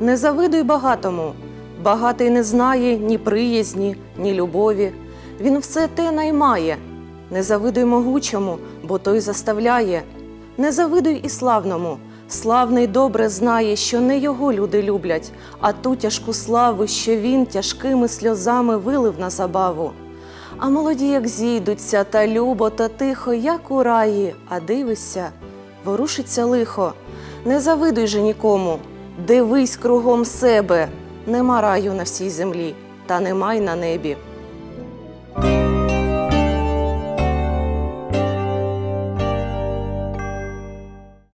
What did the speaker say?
Не завидуй багатому. Багатий не знає ні приязні, ні любові. Він все те наймає. Не завидуй могучому, бо той заставляє. Не завидуй і славному. Славний добре знає, що не його люди люблять, а ту тяжку славу, що він тяжкими сльозами вилив на забаву. А молоді, як зійдуться, та любо, та тихо, як у раї, а дивишся, ворушиться лихо. Не завидуй же нікому, Дивись кругом себе, нема раю на всій землі, та немає на небі.